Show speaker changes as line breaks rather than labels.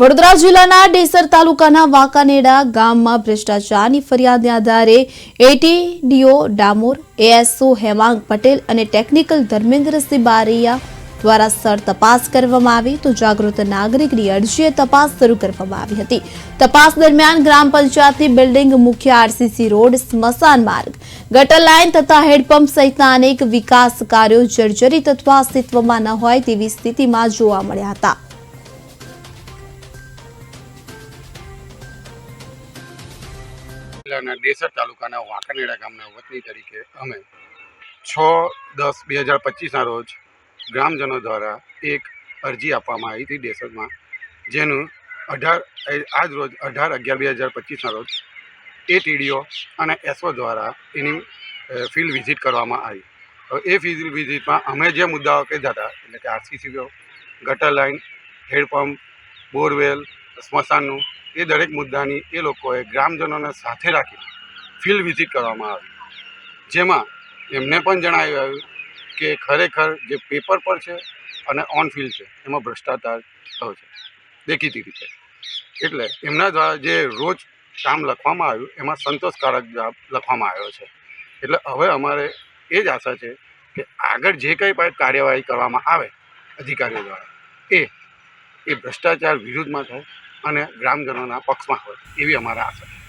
વડોદરા જિલ્લાના ડેસર તાલુકાના વાંકાનેડા ગામમાં ભ્રષ્ટાચારની ફરિયાદને આધારે એટીડીઓ ડામોર, એએસઓ હેમાંગ પટેલ અને ટેકનિકલ ધર્મેન્દ્રસિંહ બારૈયા દ્વારા સ્થળ તપાસ કરવામાં આવી. તો જાગૃત નાગરિકની અરજીએ તપાસ શરૂ કરવામાં આવી હતી. તપાસ દરમિયાન ગ્રામ પંચાયતની બિલ્ડિંગ મુખ્ય આરસીસી રોડ, સ્મશાન માર્ગ, ગટર લાઇન તથા હેડપંપ સહિતના અનેક વિકાસ કાર્યો જર્જરિત અથવા અસ્તિત્વમાં ન હોય તેવી સ્થિતિમાં જોવા મળ્યા હતા.
જિલ્લાના ડેસર તાલુકાના વાંકાનેડા ગામના વતની તરીકે અમે છ દસ બે હજાર પચીસના રોજ ગ્રામજનો દ્વારા એક અરજી આપવામાં આવી હતી ડેસરમાં જેનું અઢાર આજ રોજ અઢાર અગિયાર બે હજાર પચીસના રોજ એ ટીડીઓ અને એસઓ દ્વારા એની ફિલ્ડ વિઝિટ કરવામાં આવી. હવે એ ફિલ્ડ વિઝિટમાં અમે જે મુદ્દાઓ કહેતા હતા, એટલે કે આરસીસી ગટર લાઇન હેડપંપ બોરવેલ સ્મશાનનું, એ દરેક મુદ્દાની એ લોકોએ ગ્રામજનોને સાથે રાખી ફિલ્ડ વિઝિટ કરવામાં આવી. જેમાં એમને પણ જણાવ્યું આવ્યું કે ખરેખર જે પેપર પર છે અને ઓન ફિલ્ડ છે, એમાં ભ્રષ્ટાચાર થયો છે. દેખીતી રીતે. એટલે એમના દ્વારા જે રોજ કામ લખવામાં આવ્યું, એમાં સંતોષકારક જવાબ લખવામાં આવ્યો છે. એટલે હવે અમારે એ જ આશા છે કે આગળ જે કંઈ પણ કાર્યવાહી કરવામાં આવે, અધિકારીઓ દ્વારા, એ એ ભ્રષ્ટાચાર વિરુદ્ધમાં થાય અને ગ્રામજનોના પક્ષમાં હોય એવી અમારા આશા